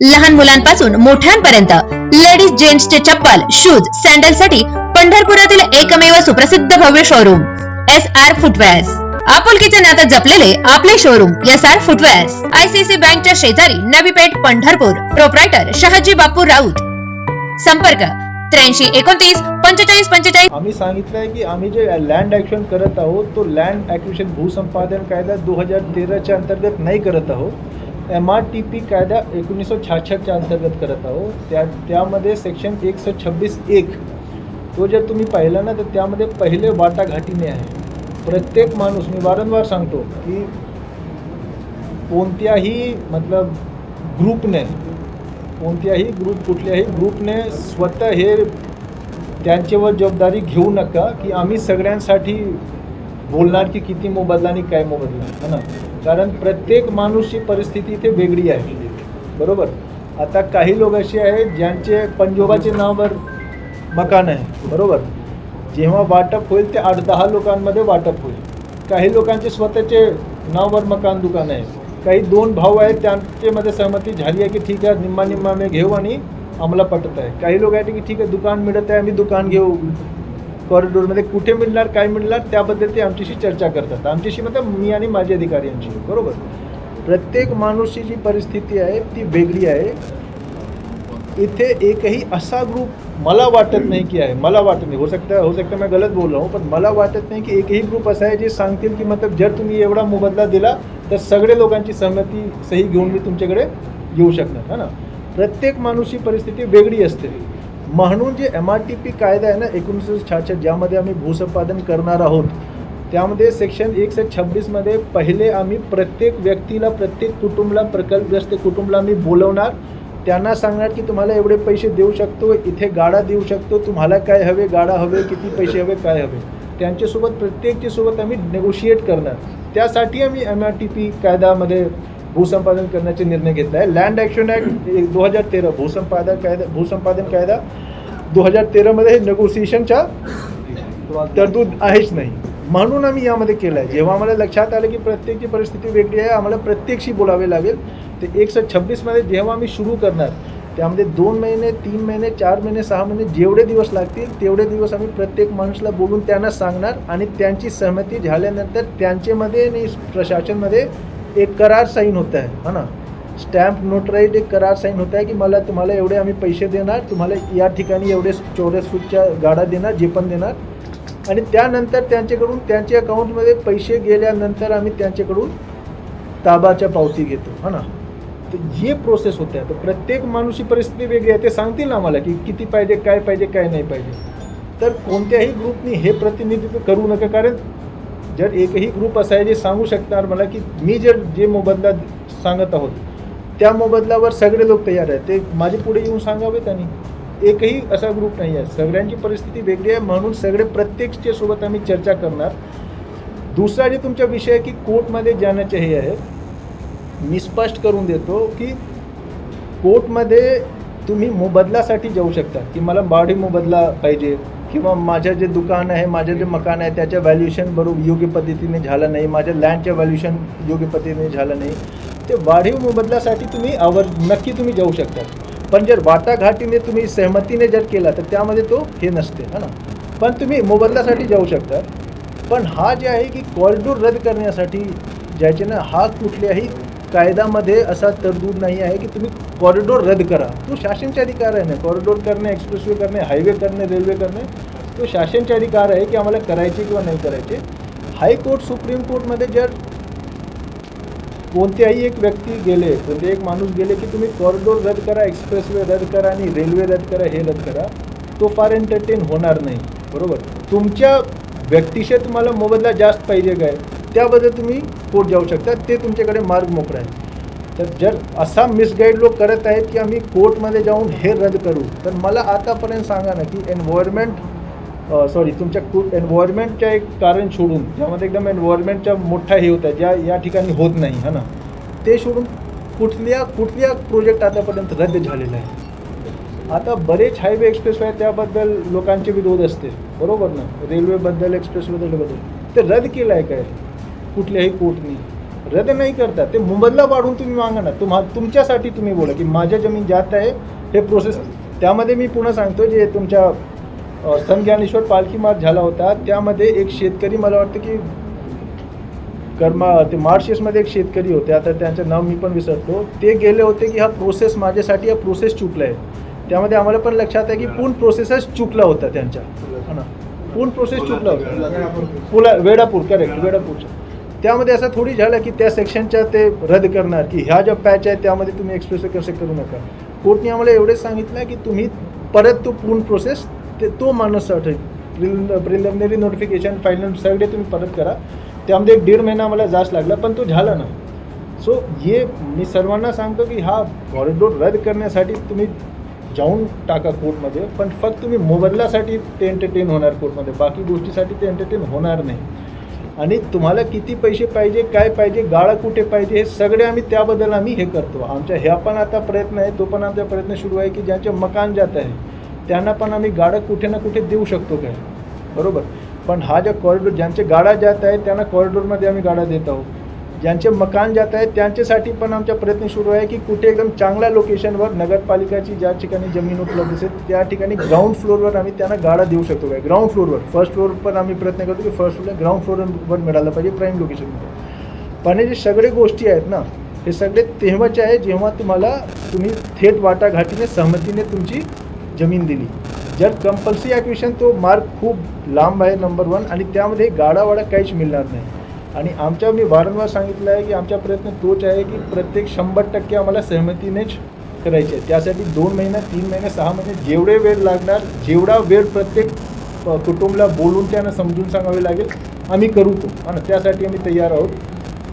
लहान मुलांपासून मोठ्यांपर्यंत. लेडीज जेंट्सचे चप्पल शूज सँडलसाठी पंढरपुरातील एकमेव सुप्रसिद्ध भव्य शोरूम एस आर फुटवेअर्स आपुलकीचे नातं जपलेले आपले showroom S R footwears ICC बँकच्या शेजारी नवी पेठ पंढरपूर. प्रोप्रायटर शहाजी बापू राऊत. संपर्क त्र्याऐंशी एकोणतीस पंचेचाळीस पंचेचाळीस. आम्ही सांगितलं आहे की आम्ही जे लँड ऍक्शन करत आहोत तो लँड ऍक्विशन भूसंपादन कायदा दो हजार तेराच्या अंतर्गत नाही करत आहोत. एम आर टी पी कायदा एकोणीसशे छाछष्टच्या अंतर्गत करत आहोत. त्या त्यामध्ये सेक्शन एकशे छब्बीस एक तो जर तुम्ही पाहिला ना तर त्यामध्ये पहिले वाटाघाटीने आहे. प्रत्येक माणूस मी वारंवार सांगतो की कोणत्याही मतलब ग्रुपने कोणत्याही ग्रुप कुठल्याही ग्रुपने स्वतः हे त्यांच्यावर जबाबदारी घेऊ नका की आम्ही सगळ्यांसाठी बोलणार की किती मोबदला आणि काय मोबदला है ना? कारण प्रत्येक माणूसची परिस्थिती इथे वेगळी आहे. बरोबर? आता काही लोक असे आहेत ज्यांचे पंजोबाचे नावावर मकान आहे. बरोबर? जेव्हा वाटप होईल ते आठ दहा लोकांमध्ये वाटप होईल. काही लोकांचे स्वतःचे नावावर मकान दुकान आहे. काही दोन भाऊ आहेत त्यांच्यामध्ये सहमती झाली आहे की ठीक आहे निम्मा निम्मा मी घेऊ आणि आम्हाला पटत आहे. काही लोक आहेत की ठीक आहे दुकान मिळत आहे आम्ही दुकान घेऊ. कॉरिडोरमध्ये कुठे मिळणार काय मिळणार त्याबद्दल ते आमच्याशी चर्चा करतात. आमच्याशी मतलब मी आणि माझे अधिकारी यांची बरोबर? प्रत्येक माणूसची जी परिस्थिती आहे ती वेगळी आहे. इथे एकही असा ग्रुप मला वाटत नाही की आहे. मला वाटत नाही. हो सकता हो सकता मैं गलत बोल रहा हूँ पण मला वाटत नाही की एकही ग्रुप असा आहे जे सांगतील की मतलब जर तुम्ही एवढा मोबदला दिला तर सगळे लोकांची सहमती सही घेऊन मी तुमच्याकडे येऊ शकणार है ना? प्रत्येक माणूसची परिस्थिती वेगळी असते. म्हणून जे एम आर टी पी कायदा आहे ना एकोणीसशे छाछष्ट ज्यामध्ये आम्ही भूसंपादन करणार आहोत त्यामध्ये सेक्शन एकशे छब्बीसमध्ये पहिले आम्ही प्रत्येक व्यक्तीला प्रत्येक कुटुंबला प्रकल्पग्रस्त कुटुंबला आम्ही बोलवणार. त्यांना सांगणार की तुम्हाला एवढे पैसे देऊ शकतो इथे गाडा देऊ शकतो तुम्हाला काय हवे गाडा हवे किती पैसे हवे काय हवे. त्यांच्यासोबत प्रत्येकच्यासोबत आम्ही नेगोशिएट करणार. त्यासाठी आम्ही एम आर टी पी कायद्यामध्ये भूसंपादन करण्याचे निर्णय घेतला आहे लँड ॲक्शन ॲक्ट दो हजार तेरा भूसंपादन कायदा भूसंपादन कायदा दो हजार तेरामध्ये हे नेगोसिएशनच्या तरतूद आहेच नाही. म्हणून आम्ही यामध्ये केलं आहे जेव्हा आम्हाला लक्षात आलं की प्रत्येकची परिस्थिती वेगळी आहे आम्हाला प्रत्येकशी बोलावे लागेल ते एकशे छब्बीसमध्ये जेव्हा आम्ही सुरू करणार त्यामध्ये दोन महिने तीन महिने चार महिने सहा महिने जेवढे दिवस लागतील तेवढे दिवस आम्ही प्रत्येक माणसाला बोलून त्यांना सांगणार आणि त्यांची सहमती झाल्यानंतर त्यांच्यामध्ये आणि प्रशासनमध्ये एक करार साईन होत आहे हा ना? स्टॅम्प नोटराईज एक करार साईन होत आहे की मला तुम्हाला एवढे आम्ही पैसे देणार तुम्हाला या ठिकाणी एवढे चौरस फूटच्या गाडा देणार जे पण देणार. आणि त्यानंतर त्यांच्याकडून त्यांच्या अकाउंटमध्ये पैसे गेल्यानंतर आम्ही त्यांच्याकडून ताबाच्या पावती घेतो हा ना? तर हे प्रोसेस होते तर प्रत्येक माणूसची परिस्थिती वेगळी आहे. ते सांगतील ना आम्हाला की किती पाहिजे काय पाहिजे काय नाही पाहिजे. तर कोणत्याही ग्रुपनी हे प्रतिनिधित्व करू नका कारण जर एकही ग्रुप असा आहे जे सांगू शकणार मला की मी जर जे मोबदला सांगत आहोत त्या मोबदल्यावर सगळे लोक तयार आहेत. ते माझे पुढे येऊन सांगावे त्यांनी एकही असा ग्रुप नाही आहे. सगळ्यांची परिस्थिती वेगळी आहे म्हणून सगळे प्रत्येकच्या सोबत आम्ही चर्चा करणार. दुसरा जे तुमचा विषय आहे की कोर्टमध्ये जाण्याचे हे आहे. मी स्पष्ट करून देतो की कोर्टमध्ये तुम्ही मोबदलासाठी जाऊ शकता. की मला बाडी मोबदला पाहिजे. किंवा माझं जे दुकान आहे माझं जे मकान आहे त्याच्या व्हॅल्युएशन बरोबर योग्य पद्धतीने झालं नाही. माझ्या लँडच्या व्हॅल्युएशन योग्य पद्धतीने झालं नाही. ते वाढीव मोबदल्यासाठी तुम्ही आवर नक्की तुम्ही जाऊ शकता. पण जर वाटाघाटीने तुम्ही सहमतीने जर केला तर त्यामध्ये तो हे नसते है ना? पण तुम्ही मोबदल्यासाठी जाऊ शकता. पण हा जे आहे की कॉरिडोर रद्द करण्यासाठी ज्याच्यानं हा कुठल्याही कायद्यामध्ये असा तरतूद नाही आहे की तुम्ही कॉरिडोर रद्द करा. तो शासनचे अधिकार आहे ना. कॉरिडोर करणे एक्सप्रेसवे करणे हायवे करणे रेल्वे करणे तो शासनचे अधिकार आहे की आम्हाला करायचे किंवा नाही करायचे. हायकोर्ट सुप्रीम कोर्टमध्ये जर कोणत्याही एक व्यक्ती गेले कोणते एक माणूस गेले की तुम्ही कॉरिडोर रद्द करा एक्सप्रेसवे रद्द करा आणि रेल्वे रद्द करा हे रद्द करा तो फार एंटरटेन होणार नाही. बरोबर? तुमच्या व्यक्तिशय तुम्हाला मोबदला जास्त पाहिजे काय? त्याबद्दल तुम्ही कोर्ट जाऊ शकता. ते तुमच्याकडे मार्ग मोकळा आहे तर जर असा मिसगाईड लोक करत आहेत की आम्ही कोर्टमध्ये जाऊन हे रद्द करू तर मला आतापर्यंत सांगा ना की एन्व्हायरमेंट सॉरी तुमच्या कु एन्व्हायरमेंटच्या एक कारण सोडून ज्यामध्ये एकदम एन्व्हायरमेंटच्या मोठा हे होता ज्या या ठिकाणी होत नाही है ना? ते सोडून कुठल्या कुठल्या प्रोजेक्ट आतापर्यंत रद्द झालेला आहे आता बरेच हायवे एक्सप्रेसवे आहे त्याबद्दल लोकांचे विरोध असते. बरोबर ना? रेल्वेबद्दल एक्सप्रेसवेबद्दल ते रद्द केलं आहे काय? कुठल्याही कोर्टनी रद्द नाही करता ते मोबदला पाडून तुम्ही मागा ना तुम्हा तुमच्यासाठी तुम्ही बोला की माझ्या जमीन जात आहे हे प्रोसेस त्यामध्ये मी पुन्हा सांगतो जे तुमच्या संज्ञानेश्वर ज्ञानेश्वर पालखी मार्च झाला होता त्यामध्ये एक शेतकरी मला वाटतं की कर्मा ते मार्शियसमध्ये एक शेतकरी होते. आता त्यांचं नाव मी पण विसरतो. ते गेले होते की हा प्रोसेस माझ्यासाठी हा प्रोसेस चुकला आहे त्यामध्ये आम्हाला पण लक्षात आहे की पूर्ण प्रोसेसच चुकला होता त्यांच्या. ना? पूर्ण प्रोसेस चुकला होता. पुला वेडापूर करेक्ट वेडापूरचा त्यामध्ये असं थोडी झालं की त्या सेक्शनच्या ते रद्द करणार की ह्या ज्या पॅच आहेत त्यामध्ये तुम्ही एक्सप्रेस कसे करू नका. कोर्टने आम्हाला एवढेच सांगितलं की तुम्ही परत तो पूर्ण प्रोसेस ते तो माणूस प्रिलिमिनरी नोटिफिकेशन फायनल सगळे तुम्ही परत करा. त्यामध्ये एक दीड महिना आम्हाला जास्त लागला पण तो झाला ना. सो हे मी सर्वांना सांगतो की हा कॉरिडोर रद्द करण्यासाठी तुम्ही जाऊन टाका कोर्टमध्ये पण फक्त तुम्ही मोबदल्यासाठी ते एंटरटेन होणार कोर्टमध्ये. बाकी गोष्टीसाठी ते एंटरटेन होणार नाही. आणि तुम्हाला किती पैसे पाहिजे काय पाहिजे गाळा कुठे पाहिजे हे सगळे आम्ही त्याबद्दल आम्ही हे करतो. आमच्या ह्या पण आता प्रयत्न आहे तो पण आमचा प्रयत्न सुरू आहे की ज्यांचे मकान जात आहे त्यांना पण आम्ही गाडं कुठे ना कुठे देऊ शकतो काय? बरोबर? पण हा ज्या कॉरिडोर ज्यांचे गाडा जात आहे त्यांना कॉरिडोरमध्ये आम्ही गाडा देत आहोत. ज्यांचे मकान जात आहेत त्यांच्यासाठी पण आमचा प्रयत्न सुरू आहे की कुठे एकदम चांगल्या लोकेशनवर नगरपालिकाची ज्या ठिकाणी जमीन उपलब्ध असेल त्या ठिकाणी ग्राउंड फ्लोअरवर आम्ही त्यांना गाडा देऊ शकतो काय? ग्राउंड फ्लोअरवर फर्स्ट फ्लोअर पण आम्ही प्रयत्न करतो की फर्स्ट फ्लोअर ग्राउंड फ्लोअरवर मिळालं पाहिजे प्राईम लोकेशनमध्ये पण हे जे सगळे गोष्टी आहेत ना हे सगळे तेव्हाचे आहे जेव्हा तुम्हाला तुम्ही थेट वाटाघाटीने सहमतीने तुमची जमीन दिली. जर कंपल्सरी ॲक्विशन तो मार्ग खूप लांब आहे नंबर वन आणि त्यामध्ये गाडावाडा काहीच मिळणार नाही. आणि आमच्या मी वारंवार सांगितलं आहे की आमचा प्रयत्न तोच आहे की प्रत्येक शंभर टक्के आम्हाला सहमतीनेच करायचे आहे त्यासाठी दोन महिना तीन महिने सहा महिने जेवढे वेळ लागणार जेवढा वेळ प्रत्येक कुटुंबला बोलून त्यांना समजून सांगावे लागेल आम्ही करू तो. आणि त्यासाठी आम्ही तयार आहोत.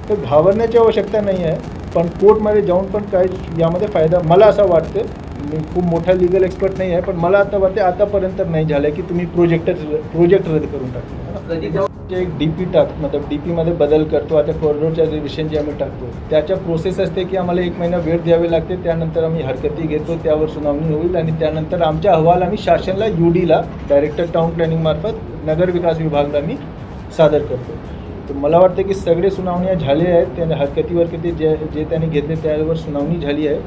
तर घाबरण्याची आवश्यकता नाही आहे. पण कोर्टमध्ये जाऊन पण काय यामध्ये फायदा मला असं वाटतं मी खूप मोठा लिगल एक्सपर्ट नाही आहे पण मला आता वाटते आतापर्यंत नाही झालं की तुम्ही प्रोजेक्टच प्रोजेक्ट रद्द करून टाकले जे एक डी पी टाक मतलब डी पीमध्ये बदल करतो आता कॉरिडोरच्या रिव्हिशन जे आम्ही टाकतो त्याच्या प्रोसेस असते की आम्हाला एक महिना वेळ द्यावे लागते त्यानंतर आम्ही हरकती घेतो त्यावर सुनावणी होईल आणि त्यानंतर आमचा अहवाल आम्ही शासनला यू डीला डायरेक्टर टाउन प्लॅनिंगमार्फत नगर विकास विभागाला आम्ही सादर करतो. तर मला वाटतं की सगळे सुनावण्या झाले आहेत त्याने हरकतीवर किती जे जे त्यांनी घेतले त्यावर सुनावणी झाली आहे.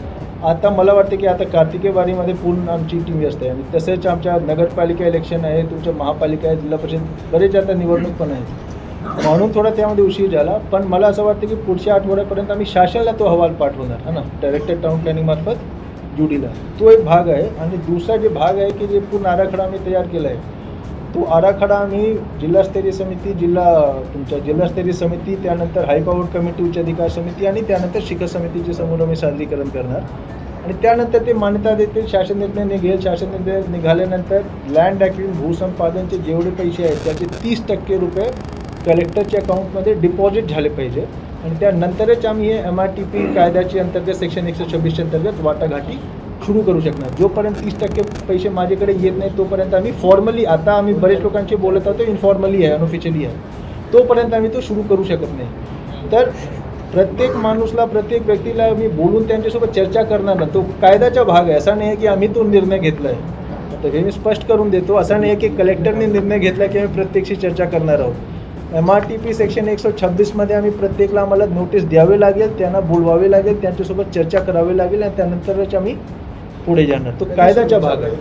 आता मला वाटतं की आता कार्तिके वारीमध्ये पूर्ण आमची टीम व्यस्त आहे. आणि तसेच आमच्या नगरपालिका इलेक्शन आहे तुमच्या महापालिका आहे जिल्हा परिषद बरेच आता निवडणूक पण आहेत. म्हणून थोडा त्यामध्ये उशीर झाला. पण मला असं वाटतं की पुढच्या आठवड्यापर्यंत आम्ही शासनाला तो अहवाल पाठवणार है ना? डायरेक्टर टाउन प्लॅनिंगमार्फत जुडीला तो एक भाग आहे. आणि दुसरा जे भाग आहे की जे पूर्ण आराखडा आम्ही तयार केला आहे तो आराखडा आम्ही जिल्हास्तरीय समिती जिल्हा तुमच्या जिल्हास्तरीय समिती त्यानंतर हायपॉवर कमिटी उच्च अधिकार समिती आणि त्यानंतर शिखर समितीचे समोर आम्ही सादरीकरण करणार. आणि त्यानंतर ते मान्यता देतील शासन निर्णय निघेल शासन निर्णय निघाल्यानंतर लँड ॲक्विन भूसंपादनचे जेवढे पैसे आहेत त्याचे तीस टक्के रुपये कलेक्टरच्या अकाउंटमध्ये डिपॉझिट झाले पाहिजे. आणि त्यानंतरच आम्ही हे एम आर टी पी कायद्याची अंतर्गत सेक्शन एकशे छब्बीसच्या अंतर्गत वाटाघाटी सुरू करू शकणार. जोपर्यंत तीस टक्के पैसे माझ्याकडे येत नाही तोपर्यंत आम्ही फॉर्मली आता आम्ही बरेच लोकांशी बोलत आहोत इनफॉर्मली आहे अनऑफिशियली आहे. तोपर्यंत आम्ही तो सुरू करू शकत नाही. तर प्रत्येक माणूसला प्रत्येक व्यक्तीला मी बोलून त्यांच्यासोबत चर्चा करणार ना तो कायद्याचा भाग आहे. असा नाही आहे की आम्ही तो निर्णय घेतला आहे तर हे मी स्पष्ट करून देतो. असं नाही आहे की कलेक्टरने निर्णय घेतला की आम्ही प्रत्येकशी चर्चा करणार आहोत. M R T P section एकशे छब्बीसमध्ये आम्ही प्रत्येकला आम्हाला नोटीस द्यावे लागेल त्यांना बोलवावे लागेल त्यांच्यासोबत चर्चा करावी लागेल आणि त्यानंतरच आम्ही पुढे जाणार. तो कायद्याचा भाग आहे